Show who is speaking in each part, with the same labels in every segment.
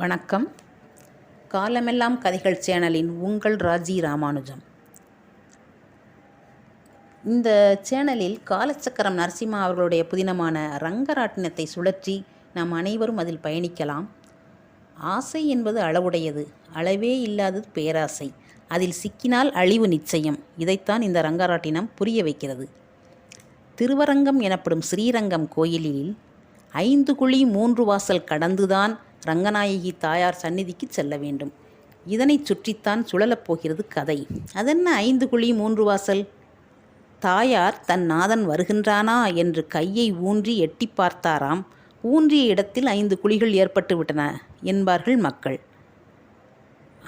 Speaker 1: வணக்கம். காலமெல்லாம் கதைகள் சேனலின் உங்கள் ராஜி ராமானுஜம். இந்த சேனலில் காலச்சக்கரம் நரசிம்மா அவர்களுடைய புதினமான ரங்கராட்டினத்தை சுழற்றி நாம் அனைவரும் அதில் பயணிக்கலாம். ஆசை என்பது அளவுடையது அளவே இல்லாதது பேராசை. அதில் சிக்கினால் அழிவு நிச்சயம். இதைத்தான் இந்த ரங்கராட்டினம் புரிய வைக்கிறது. திருவரங்கம் எனப்படும் ஸ்ரீரங்கம் கோயிலில் ஐந்து குழி மூன்று வாசல் கடந்துதான் ரங்கநாயகி தாயார் சந்நிதிக்கு செல்ல வேண்டும். இதனைச் சுற்றித்தான் சுழலப் போகிறது கதை. அதென்ன ஐந்து குழி மூன்று வாசல்? தாயார் தன் நாதன் வருகின்றானா என்று கையை ஊன்றி எட்டி பார்த்தாராம். ஊன்றிய இடத்தில் ஐந்து குழிகள் ஏற்பட்டு விட்டன என்பார்கள் மக்கள்.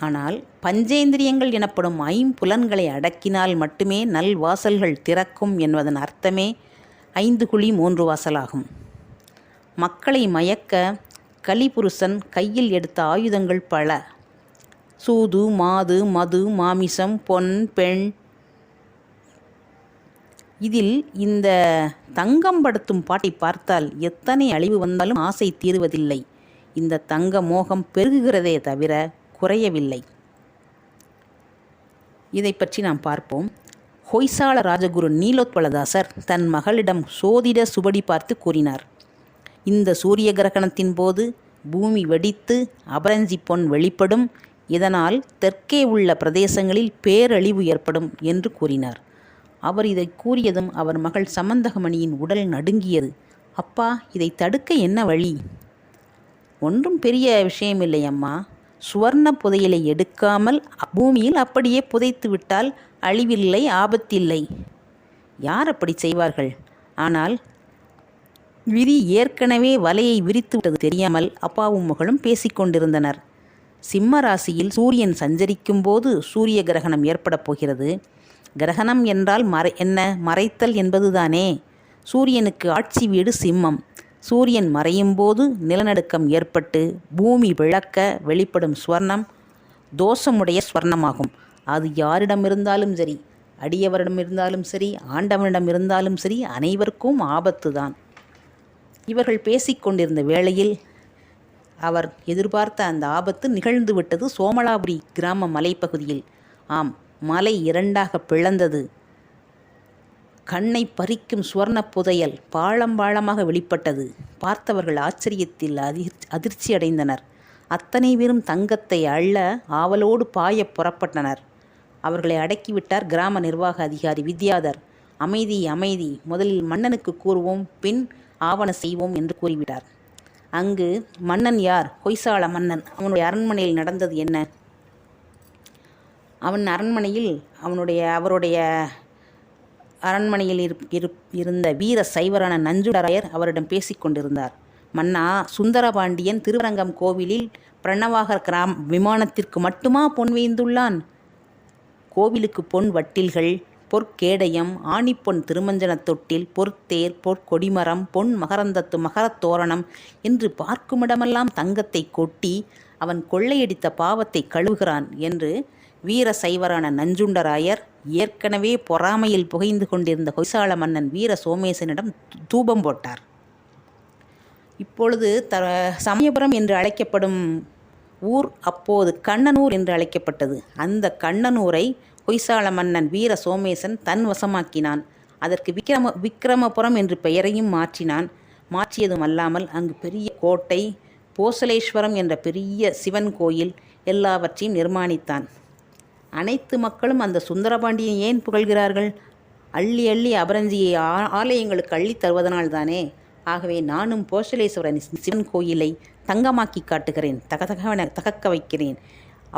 Speaker 1: ஆனால் பஞ்சேந்திரியங்கள் எனப்படும் ஐம்புலன்களை அடக்கினால் மட்டுமே நல் வாசல்கள் திறக்கும் என்பதன் அர்த்தமே ஐந்து குழி மூன்று வாசலாகும். மக்களை மயக்க கலிபுருஷன் கையில் எடுத்த ஆயுதங்கள் பல. சூது மாது மது மாமிசம் பொன் பெண். இதில் இந்த தங்கம் படுத்தும் பாட்டை பார்த்தால் எத்தனை அழிவு வந்தாலும் ஆசை தீருவதில்லை. இந்த தங்க மோகம் பெருகுகிறதே தவிர குறையவில்லை. இதை பற்றி நாம் பார்ப்போம். ஹொய்சால ராஜகுரு நீலோத்பலதாசர் தன் மகளிடம் சோதிட சுபடி பார்த்து கூறினார். இந்த சூரிய கிரகணத்தின் போது பூமி வெடித்து அபரஞ்சி பொன் வெளிப்படும். இதனால் தெற்கே உள்ள பிரதேசங்களில் பேரழிவு ஏற்படும் என்று கூறினார். அவர் இதை கூறியதும் அவர் மகள் சமந்தகமணியின் உடல் நடுங்கியது. அப்பா இதை தடுக்க என்ன வழி? ஒன்றும் பெரிய விஷயமில்லை அம்மா. சுவர்ண புதையலை எடுக்காமல் பூமியில் அப்படியே புதைத்து விட்டால் அழிவில்லை ஆபத்தில்லை. யார் அப்படி செய்வார்கள்? ஆனால் விதி ஏற்கனவே வலையை விரித்து விட்டது தெரியாமல் அப்பாவும் மகளும் பேசிக்கொண்டிருந்தனர் சிம்ம ராசியில் சூரியன் சஞ்சரிக்கும் போது சூரிய கிரகணம் ஏற்படப் போகிறது. கிரகணம் என்றால் மறை என்ன? மறைத்தல் என்பதுதானே. சூரியனுக்கு ஆட்சி வீடு சிம்மம். சூரியன் மறையும் போது நிலநடுக்கம் ஏற்பட்டு பூமி விளக்க வெளிப்படும் ஸ்வர்ணம் தோஷமுடைய ஸ்வர்ணமாகும். அது யாரிடம் இருந்தாலும் சரி அடியவரிடம் இருந்தாலும் சரி ஆண்டவனிடம் இருந்தாலும் சரி அனைவருக்கும் ஆபத்து தான் இவர்கள் பேசிக்கொண்டிருந்த வேளையில் அவர் எதிர்பார்த்த அந்த ஆபத்து நிகழ்ந்து விட்டது சோமலாபுரி கிராம மலைப்பகுதியில். ஆம் மலை இரண்டாக பிளந்தது. கண்ணை பறிக்கும் சுவர்ண புதையல் பாழம் பாழமாக வெளிப்பட்டது. பார்த்தவர்கள் ஆச்சரியத்தில் அதிர் அதிர்ச்சி அடைந்தனர் அத்தனை பேரும் தங்கத்தை அள்ள ஆவலோடு பாய புறப்பட்டனர். அவர்களை அடக்கிவிட்டார் கிராம நிர்வாக அதிகாரி வித்யாதர். அமைதி அமைதி முதலில் மன்னனுக்கு கூறுவோம் பின் ஆவண செய்வோம் என்று கூறிவிட்டார். அங்கு மன்னன் யார்? ஹொய்சால மன்னன். அவனுடைய அரண்மனையில் நடந்தது என்ன? அவன் அரண்மனையில் அவனுடைய அவருடைய அரண்மனையில் இரு இருந்த வீர சைவரான நஞ்சுடராயர் அவரிடம் பேசிக்கொண்டிருந்தார் மன்னா சுந்தரபாண்டியன் திருவரங்கம் கோவிலில் பிரணவாகர் கிராம் விமானத்திற்கு மட்டுமா பொன் வைந்துள்ளான் கோவிலுக்கு பொன் வட்டில்கள் பொற்கேடயம் ஆணிப்பொன் திருமஞ்சனத் தொட்டில் பொற்தேர் பொற்கொடிமரம் பொன் மகரந்தத்து மகரத்தோரணம் என்று பார்க்குமிடமெல்லாம் தங்கத்தை கொட்டி அவன் கொள்ளையடித்த பாவத்தை கழுவுகிறான் என்று வீர சைவரான நஞ்சுண்டராயர் ஏற்கனவே பொறாமையில் புகைந்து கொண்டிருந்த ஹொய்சால மன்னன் வீர சோமேசனிடம் தூபம் போட்டார். இப்பொழுது த சமயபுரம் என்று அழைக்கப்படும் ஊர் அப்போது கண்ணனூர் என்று அழைக்கப்பட்டது. அந்த கண்ணனூரை ஹொய்சால மன்னன் வீர சோமேசன் தன் வசமாக்கினான். அதற்கு விக்ரம விக்ரமபுரம் என்று பெயரையும் மாற்றினான். மாற்றியதும் அல்லாமல் அங்கு பெரிய கோட்டை போசலேஸ்வரம் என்ற பெரிய சிவன் கோயில் எல்லாவற்றையும் நிர்மாணித்தான். அனைத்து மக்களும் அந்த சுந்தரபாண்டியை ஏன் புகழ்கிறார்கள்? அள்ளி அள்ளி அபரஞ்சியை ஆலயங்களுக்கு அள்ளி தருவதனால்தானே? ஆகவே நானும் போசலேஸ்வரன் சிவன் கோயிலை தங்கமாக்கி காட்டுகிறேன். தகதகவன தகக்க வைக்கிறேன்.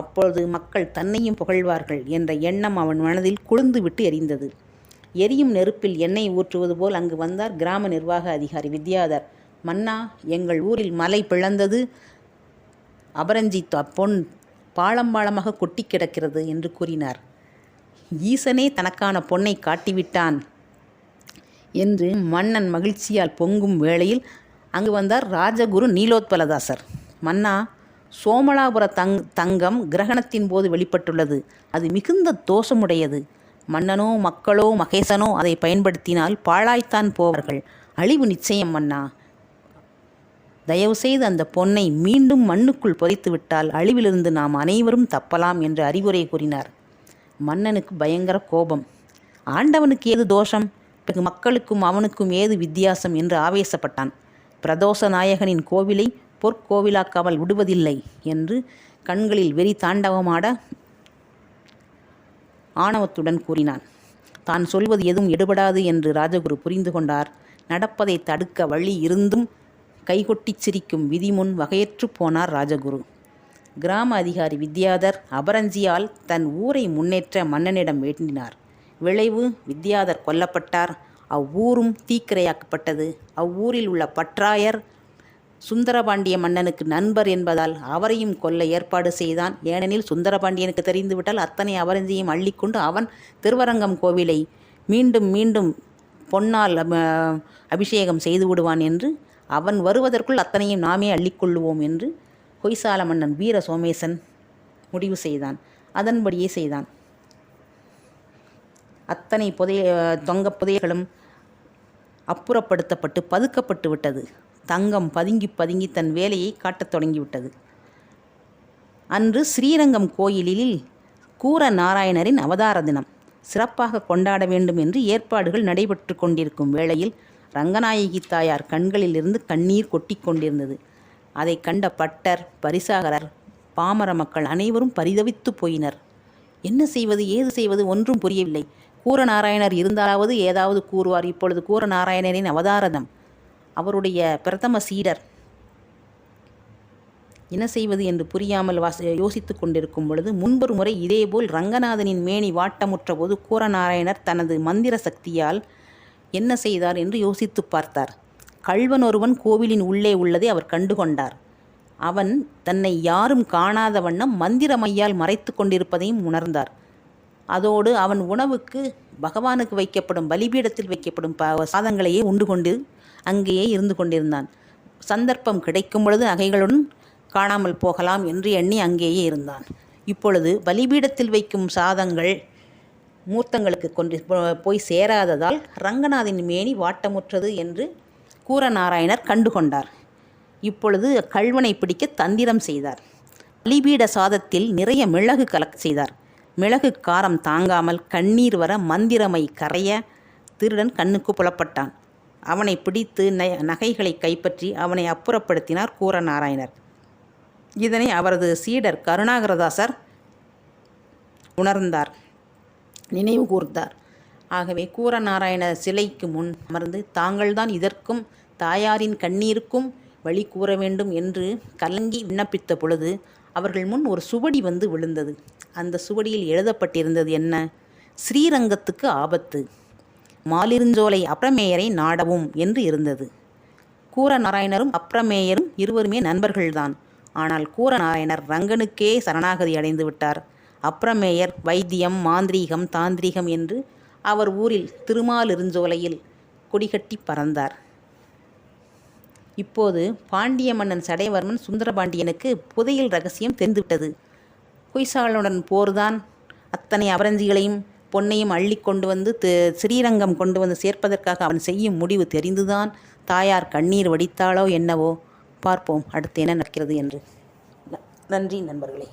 Speaker 1: அப்பொழுது மக்கள் தன்னையும் புகழ்வார்கள் என்ற எண்ணம் அவன் மனதில் குளிர்ந்துவிட்டு எரிந்தது. எரியும் நெருப்பில் எண்ணெய் ஊற்றுவது போல் அங்கு வந்தார் கிராம நிர்வாக அதிகாரி வித்யாதர். மன்னா எங்கள் ஊரில் மலை பிளந்தது. அபரஞ்சி பொன் பாளம்பாளமாக கொட்டி கிடக்கிறது என்று கூறினார். ஈசனே தனக்கான பொன்னை காட்டிவிட்டான் என்று மன்னன் மகிழ்ச்சியால் பொங்கும் வேளையில் அங்கு வந்தார் ராஜகுரு நீலோத்பலதாசர். மன்னா சோமலாபுர தங் தங்கம் கிரகணத்தின் போது வெளிப்பட்டுள்ளது. அது மிகுந்த தோஷமுடையது. மன்னனோ மக்களோ மகேசனோ அதை பயன்படுத்தினால் பாழாய்த்தான் போவார்கள். அழிவு நிச்சயம் மன்னா. தயவுசெய்து அந்த பொன்னை மீண்டும் மண்ணுக்குள் புதைத்து விட்டால் அழிவிலிருந்து நாம் அனைவரும் தப்பலாம் என்று அறிவுரை கூறினார். மன்னனுக்கு பயங்கர கோபம். ஆண்டவனுக்கு ஏது தோஷம்? பிறகு மக்களுக்கும் அவனுக்கும் ஏது வித்தியாசம் என்று ஆவேசப்பட்டான். பிரதோஷ நாயகனின் கோவிலை பொற்கோவிலாக்காமல் விடுவதில்லை என்று கண்களில் வெறி தாண்டவமாட ஆணவத்துடன் கூறினான். தான் சொல்வது எதுவும் எடுபடாது என்று ராஜகுரு புரிந்து கொண்டார். நடப்பதை தடுக்க வழி இருந்தும் கைகொட்டிச் சிரிக்கும் விதி முன் வகையற்று போனார் ராஜகுரு. கிராம அதிகாரி வித்யாதர் அபரஞ்சியால் தன் ஊரை முன்னேற்ற மன்னனிடம் வேண்டினார். விளைவு வித்யாதர் கொல்லப்பட்டார். அவ்வூரும் தீக்கிரையாக்கப்பட்டது. அவ்வூரில் உள்ள பற்றாயர் சுந்தரபாண்டிய மன்னனுக்கு நண்பர் என்பதால் அவரையும் கொல்ல ஏற்பாடு செய்தான். ஏனெனில் சுந்தரபாண்டியனுக்கு தெரிந்துவிட்டால் அத்தனை அவரஞ்சியும் அள்ளிக்கொண்டு அவன் திருவரங்கம் கோவிலை மீண்டும் மீண்டும் பொன்னால் அபிஷேகம் செய்து விடுவான் என்று அவன் வருவதற்குள் அத்தனையும் நாமே அள்ளிக்கொள்ளுவோம் என்று ஹொய்சால மன்னன் வீர சோமேசன் முடிவு செய்தான். அதன்படியே செய்தான். அத்தனை புதைய தொங்க புதையல்களும் அப்புறப்படுத்தப்பட்டு பதுக்கப்பட்டு விட்டது. தங்கம் பதுங்கி பதுங்கி தன் வேலையை காட்டத் தொடங்கிவிட்டது. அன்று ஸ்ரீரங்கம் கோயிலில் கூர நாராயணரின் அவதார தினம். சிறப்பாக கொண்டாட வேண்டும் என்று ஏற்பாடுகள் நடைபெற்று கொண்டிருக்கும் வேளையில் ரங்கநாயகி தாயார் கண்களிலிருந்து கண்ணீர் கொட்டி கொண்டிருந்தது. அதை கண்ட பட்டர் பரிசாகரர் பாமர மக்கள் அனைவரும் பரிதவித்து போயினர். என்ன செய்வது ஏது செய்வது ஒன்றும் புரியவில்லை. கூரநாராயணர் இருந்தாலாவது ஏதாவது கூறுவார். இப்பொழுது கூரநாராயணரின் அவதாரதம் அவருடைய பிரதம சீடர் என்ன செய்வது என்று புரியாமல் வாச யோசித்துக் கொண்டிருக்கும் பொழுது முன்பொரு முறை இதேபோல் ரங்கநாதனின் மேனி வாட்டமுற்ற போது கூரநாராயணர் தனது மந்திர சக்தியால் என்ன செய்தார் என்று யோசித்து பார்த்தார். கள்வன் ஒருவன் கோவிலின் உள்ளே உள்ளதை அவர் கண்டுகொண்டார். அவன் தன்னை யாரும் காணாத வண்ணம் மந்திரமையால் மறைத்து கொண்டிருப்பதையும் உணர்ந்தார். அதோடு அவன் உணவுக்கு பகவானுக்கு வைக்கப்படும் பலிபீடத்தில் வைக்கப்படும் ப சாதங்களையே உண்டு கொண்டு அங்கேயே இருந்து கொண்டிருந்தான். சந்தர்ப்பம் கிடைக்கும் பொழுது நகைகளுடன் காணாமல் போகலாம் என்று எண்ணி அங்கேயே இருந்தான். இப்பொழுது பலிபீடத்தில் வைக்கும் சாதங்கள் மூர்த்தங்களுக்கு கொண்டு போய் சேராததால் ரங்கநாதன் மேனி வாட்டமுற்றது என்று கூரநாராயணர் கண்டுகொண்டார். இப்பொழுது கள்வனை பிடிக்க தந்திரம் செய்தார். பலிபீட சாதத்தில் நிறைய மிளகு கலக்க செய்தார். மிளகு காரம் தாங்காமல் கண்ணீர் வர மந்திரமை கரைய திருடன் கண்ணுக்கு புலப்பட்டான். அவனை பிடித்து ந- நகைகளை கைப்பற்றி அவனை அப்புறப்படுத்தினார் கூரநாராயணர். இதனை அவரது சீடர் கருணாகரதாசர் உணர்ந்தார் நினைவு கூர்ந்தார். ஆகவே கூரநாராயண சிலைக்கு முன் அமர்ந்து தாங்கள்தான் இதற்கும் தாயாரின் கண்ணீருக்கும் வழி கூற வேண்டும் என்று கலங்கி விண்ணப்பித்த பொழுது அவர்கள் முன் ஒரு சுவடி வந்து விழுந்தது. அந்த சுவடியில் எழுதப்பட்டிருந்தது என்ன? ஸ்ரீரங்கத்துக்கு ஆபத்து. மாலிருஞ்சோலை அப்ரமேயரை நாடவும் என்று இருந்தது. கூரநாராயணரும் அப்ரமேயரும் இருவருமே நண்பர்கள்தான். ஆனால் கூரநாராயணர் ரங்கனுக்கே சரணாகதி அடைந்து விட்டார். அப்ரமேயர் வைத்தியம் மாந்திரீகம் தாந்திரீகம் என்று அவர் ஊரில் திருமாலிருஞ்சோலையில் கொடிகட்டி பறந்தார். இப்போது பாண்டிய மன்னன் சடையவர்மன் சுந்தரபாண்டியனுக்கு புதையில் ரகசியம் தெரிந்துவிட்டது. ஹொய்சாளனுடன் போர்தான். அத்தனை அபரஞ்சிகளையும் பொன்னையும் அள்ளி கொண்டு வந்து ஸ்ரீரங்கம் கொண்டு வந்து சேர்ப்பதற்காக அவன் செய்யும் முடிவு தெரிந்துதான். தாயார் கண்ணீர் வடித்தாளோ என்னவோ? பார்ப்போம் அடுத்து என்ன நடக்கிறது என்று. ந- நன்றி நண்பர்களே.